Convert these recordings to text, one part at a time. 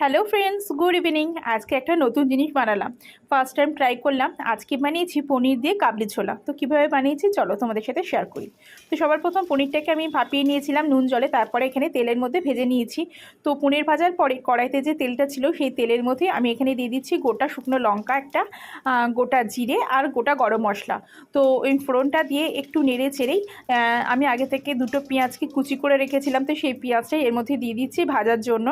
Hello friends good evening আজকে একটা নতুন জিনিস বানালাম। ফার্স্ট টাইম ট্রাই করলাম। আজকে বানিয়েছি পনির দিয়ে কাবলি ছোলা। তো কীভাবে বানিয়েছি? চলো তোমাদের সাথে শেয়ার করি। তো সবার প্রথম পনিরটাকে আমি ভাপিয়ে নিয়েছিলাম নুন জলে। তারপরে এখানে তেলের মধ্যে ভেজে নিয়েছি। তো পনির ভাজার পরে কড়াইতে যে তেলটা ছিল, সেই তেলের মধ্যে আমি এখানে দিয়ে দিচ্ছি গোটা শুকনো লঙ্কা, একটা গোটা জিরে আর গোটা গরম মশলা। তো ওই ফোড়নটা দিয়ে একটু নেড়ে চেড়েই আমি আগে থেকে দুটো পেঁয়াজকে কুচি করে রেখেছিলাম। তো সেই পেঁয়াজটাই এর মধ্যে দিয়ে দিচ্ছি ভাজার জন্য।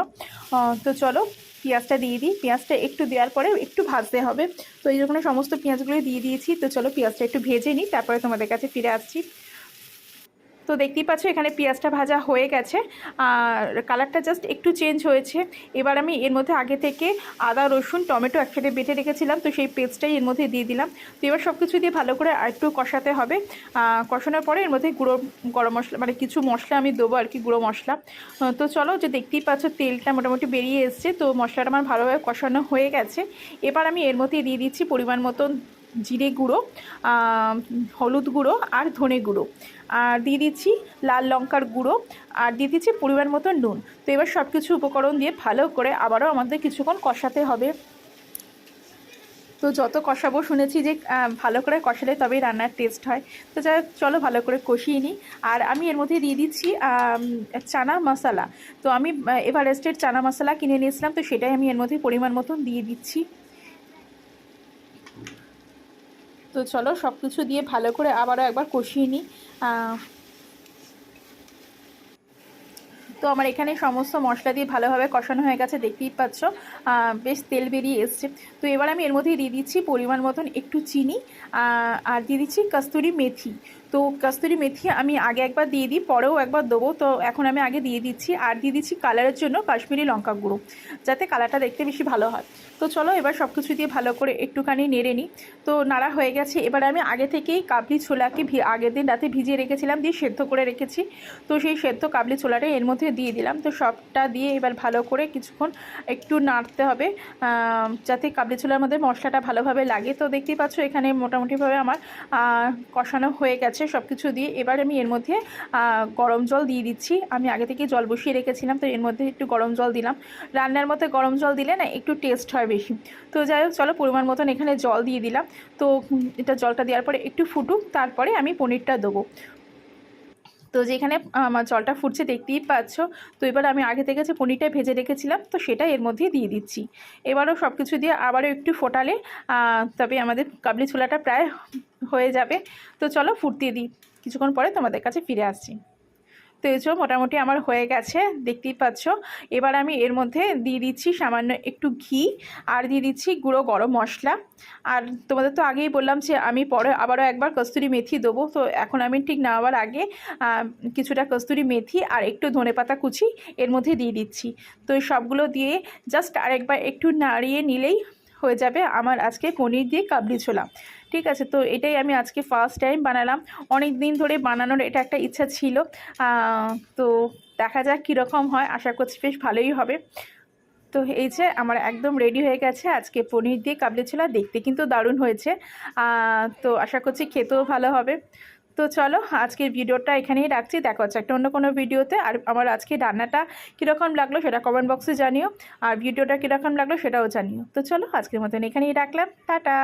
তো চলো পেঁয়াজটা দিয়ে দিই। পেঁয়াজটা একটু দেওয়ার পরে একটু ভাজতে হবে। তো এই জন্য সমস্ত পেঁয়াজগুলো দিয়ে দিয়েছি। তো চলো পেঁয়াজটা একটু ভেজে নিই। তারপরে তোমাদের কাছে ফিরে আসছি। তো দেখতেই পাচ্ছ, এখানে পেঁয়াজটা ভাজা হয়ে গেছে। আর কালারটা জাস্ট একটু চেঞ্জ হয়েছে। এবার আমি এর মধ্যে আগে থেকে আদা, রসুন, টমেটো একসাথে বেটে রেখেছিলাম। তো সেই পেস্টটাই এর মধ্যে দিয়ে দিলাম। তো এবার সব কিছু দিয়ে ভালো করে আর একটু কষাতে হবে। কষানোর পরে এর মধ্যে গুঁড়ো, গরম মশলা মানে কিছু মশলা আমি দেবো আর কি, গুঁড়ো মশলা। তো চলো যে দেখতেই পাচ্ছ, তেলটা মোটামুটি বেরিয়ে এসছে। তো মশলাটা আমার ভালোভাবে কষানো হয়ে গেছে। এবার আমি এর মধ্যে দিয়ে দিচ্ছি পরিমাণ মতন জিরে গুঁড়ো হলুদ গুঁড়ো আর ধনে গুঁড়ো। আর দিয়ে দিচ্ছি লাল লঙ্কার গুঁড়ো আর দিয়ে দিচ্ছি পরিমাণ মতো নুন। তো এবার সব কিছু উপকরণ দিয়ে ভালো করে আবারও আমাদের কিছুক্ষণ কষাতে হবে। তো যত কষাবো শুনেছি যে ভালো করে কষালে তবেই রান্নার টেস্ট হয়। তো হোক, চলো ভালো করে কষিয়ে নিই। আর আমি এর মধ্যে দিয়ে দিচ্ছি চানা মশলা। তো আমি এভারেস্টের চানা মশলা কিনে নিয়েছিলাম তো সেটাই আমি এর মধ্যে পরিমাণ মতন দিয়ে দিচ্ছি। তো চলো সব কিছু দিয়ে ভালো করে আবারও একবার কষিয়ে নিই। তো আমার এখানে সমস্ত মশলা দিয়ে ভালোভাবে কষানো হয়ে গেছে, দেখতেই পাচ্ছ। বেশ তেল বেরিয়ে এসছে। তো এবার আমি এর মধ্যে দিয়ে দিচ্ছি পরিমাণ মতন একটু চিনি আর দিয়ে দিচ্ছি কস্তুরি মেথি। তো কস্তুরি মেথি আমি আগে একবার দিয়ে দিই, পরেও একবার দেবো। তো এখন আমি আগে দিয়ে দিচ্ছি। আর দিয়ে দিচ্ছি কালারের জন্য কাশ্মীরি লঙ্কা গুঁড়ো, যাতে কালারটা দেখতে বেশি ভালো হয়। তো চলো এবার সব কিছু দিয়ে ভালো করে একটুখানি নেড়ে নিই। তো নাড়া হয়ে গেছে। এবার আমি আগে থেকেই কাবলি ছোলাকে ভি- আগের দিন রাতে ভিজিয়ে রেখেছিলাম, দিয়ে সেদ্ধ করে রেখেছি। তো সেই সেদ্ধ কাবলি ছোলাটা এর মধ্যে দিয়ে দিলাম। তো সবটা দিয়ে এবার ভালো করে কিছুক্ষণ একটু নাড়তে হবে যাতে কাবলি ছোলার মধ্যে মশলাটা ভালোভাবে লাগে। তো দেখতেই পাচ্ছ এখানে মোটামুটিভাবে আমার কষানো হয়ে গেছে। সব কিছু দিয়ে এবার আমি এর মধ্যে গরম জল দিয়ে দিচ্ছি। আমি আগে থেকে জল বসিয়ে রেখেছিলাম, তো এর মধ্যে একটু গরম জল দিলাম। রান্নার মধ্যে গরম জল দিলে না একটু টেস্ট হয় বেশি। তো যাই হোক, চলো পরিমাণ মতন এখানে জল দিয়ে দিলাম। তো এটা জলটা দেওয়ার পরে একটু ফুটুক, তারপরে আমি পনিরটা দেবো। তো যেখানে আমার জলটা ফুটছে দেখতেই পাচ্ছ। তো এবার আমি আগে থেকে যে পনিরটা ভেজে রেখেছিলাম, তো সেটা এর মধ্যে দিয়ে দিচ্ছি। এবারও সব কিছু দিয়ে আবারও একটু ফোটালে তবে আমাদের কাবলি ছোলাটা প্রায় হয়ে যাবে। তো চলো ফুটতে দিই। কিছুক্ষণ পরে তোমাদের কাছে ফিরে আসছি। তো এই মোটামুটি আমার হয়ে গেছে, দেখতেই পাচ্ছ। এবার আমি এর মধ্যে দিয়ে দিচ্ছি সামান্য একটু ঘি আর দিয়ে দিচ্ছি গুঁড়ো গরম মশলা। আর তোমাদের তো আগেই বললাম যে আমি পরে আবারও একবার কস্তুরি মেথি দেবো, তো এখন আমি ঠিক নেওয়ার আগে কিছুটা কস্তুরি মেথি আর একটু ধনেপাতা কুচি এর মধ্যে দিয়ে দিচ্ছি। তো এই সবগুলো দিয়ে জাস্ট আরেকবার একটু নাড়িয়ে নিলেই হয়ে যাবে আমার আজকে পনির দিয়ে কাবলি ছোলা। ঠিক আছে, তো এটাই আমি আজকে ফার্স্ট টাইম বানালাম। অনেক দিন ধরে বানানোর এটা একটা ইচ্ছা ছিল। তো দেখা যাক কীরকম হয়। আশা করছি বেশ ভালোই হবে। তো এই যে আমার একদম রেডি হয়ে গেছে। আজকে পনির দিয়ে কাবলি ছোলা দেখতে কিন্তু দারুণ হয়েছে। তো আশা করছি খেতেও ভালো হবে। তো চলো, আজকের ভিডিওটা এখানেই রাখছি। দেখা হচ্ছে একটা অন্য কোনো ভিডিওতে। আর আমার আজকে রান্নাটা কীরকম লাগল সেটা কমেন্ট বক্সে জানিও। আর ভিডিওটা কীরকম লাগল সেটাও জানিও। তো চলো, আজকের মতন এখানেই রাখলাম। টাটা!